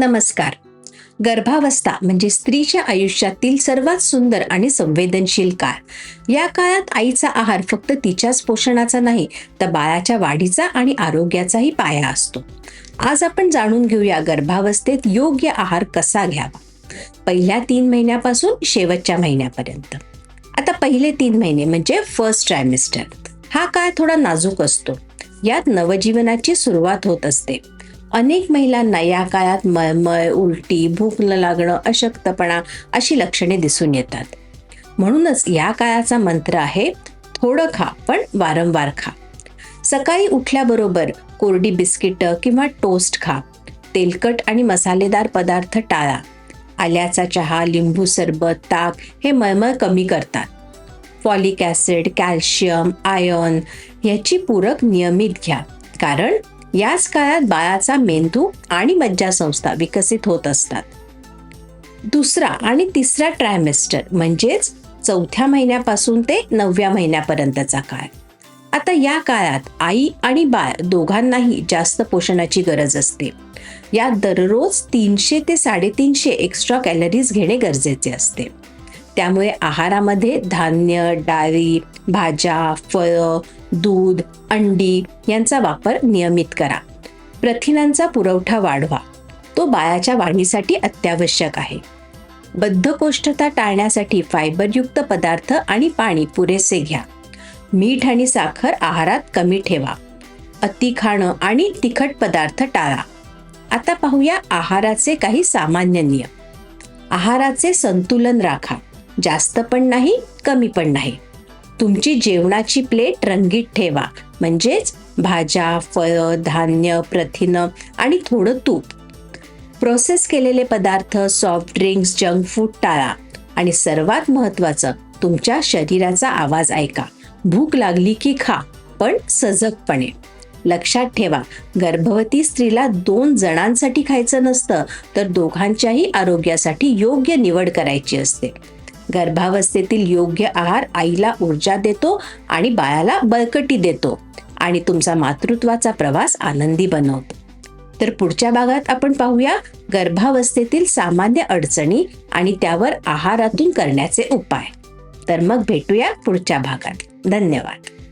नमस्कार. गर्भावस्था म्हणजे स्त्रीच्या आयुष्यातील सर्वात सुंदर आणि संवेदनशील काळ. या काळात आईचा आहार फक्त तिच्याच पोषणाचा नाही तर बाळाच्या वाढीचा आणि आरोग्याचाही पाया असतो. आज आपण जाणून घेऊया गर्भावस्थेत योग्य आहार कसा घ्यावा. पहिल्या तीन महिन्यापासून शेवटच्या महिन्यापर्यंत. आता पहिले तीन महिने म्हणजे फर्स्ट ट्रायमिस्टर हा काळ थोडा नाजूक असतो. यात नवजीवनाची सुरुवात होत असते. अनेक महिलांना या काळात मळमळ उलटी भूक न लागणं अशक्तपणा अशी लक्षणे दिसून येतात. म्हणूनच या काळाचा मंत्र आहे थोडं खा पण वारंवार खा. सकाळी उठल्याबरोबर कोरडी बिस्किटं किंवा टोस्ट खा. तेलकट आणि मसालेदार पदार्थ टाळा. आल्याचा चहा लिंबू सरबत ताक हे मळमळ कमी करतात. फॉलिक ॲसिड कॅल्शियम आयर्न याची पूरक नियमित घ्या. कारण याच काळात बाळाचा मेंदू आणि मज्जासंस्था विकसित होत असतात. दुसरा आणि तिसरा ट्रायमेस्टर म्हणजेच चौथ्या महिन्यापासून ते नवव्या महिन्यापर्यंतचा काळ. आता या काळात आई आणि बाळ दोघांनाही जास्त पोषणाची गरज असते. यात दररोज तीनशे ते साडेतीनशे एक्स्ट्रा कॅलरीज घेणे गरजेचे असते. त्यामुळे आहारामध्ये धान्य डाळी भाज्या फळं दूध अंडी यांचा वापर नियमित करा. प्रथिनांचा पुरवठा वाढवा. तो बाळाच्या वाढीसाठी अत्यावश्यक आहे. बद्धकोष्ठता टाळण्यासाठी फायबरयुक्त पदार्थ आणि पाणी पुरेसे घ्या. मीठ आणि साखर आहारात कमी ठेवा. अति खाणं आणि तिखट पदार्थ टाळा. आता पाहूया आहाराचे काही सामान्य नियम. आहाराचे संतुलन राखा. जास्त पण नाही कमी पण नाही. तुमची जेवणाची प्लेट रंगीत ठेवा. म्हणजेच भाज्या फळं धान्य प्रथिनं आणि थोडं तूप. प्रोसेस केलेले पदार्थ सॉफ्ट ड्रिंक्स जंक फूड टाळा. आणि सर्वात महत्त्वाचं तुमच्या शरीराचा आवाज ऐका. भूक लागली की खा पण सजगपणे. लक्षात ठेवा गर्भवती स्त्रीला दोन जणांसाठी खायचं नसतं तर दोघांच्याही आरोग्यासाठी योग्य निवड करायची असते. गर्भावस्थेतील योग्य आहार आईला ऊर्जा देतो आणि बाळाला बळकटी देतो आणि तुमचा मातृत्वाचा प्रवास आनंदी बनवतो. तर पुढच्या भागात आपण पाहूया गर्भावस्थेतील सामान्य अडचणी आणि त्यावर आहारातून करण्याचे उपाय. तर मग भेटूया पुढच्या भागात. धन्यवाद.